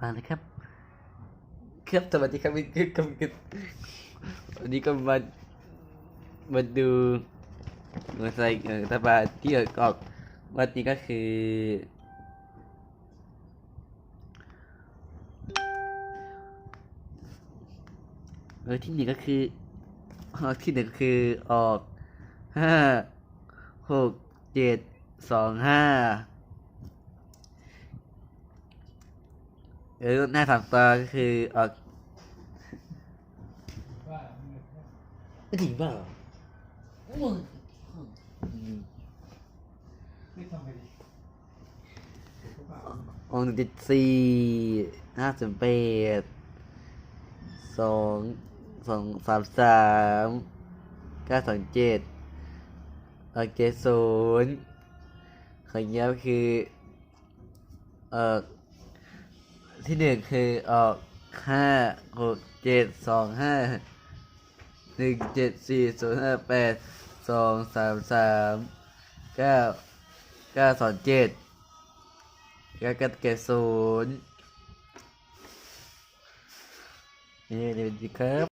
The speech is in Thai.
มาเลยครับครับสวัสดีครับคือครับคือวันนี้ก็มามาดูมอเตอร์ไซค์เอ่อรัฐบาที่ออกวันนี้ก็คือเออที่หนึ่งก็คือออกที่หนึ่งคือออกห้าหกเจ็ดสองห้า เออหน้าสามตัวก็คือออกว่าไม่ถึงเปล่าไม่ทำไปดิออกหนึ่งเจ็ดสี่ห้าสิบแปดสองสองสามสามเก้าสองเจ็ดโอเคศูนย์ของเงี้ยก็คือ เอ่อ ที่หนึ่งคือออกห้าหกเจ็ดสองห้าหนึ่งเจ็ดสี่ศูนย์ห้าแปดสองสามสามเก้าเก้าสองเจ็ดเก็กเกตศูนย์นี่เดี๋ยวดีครับ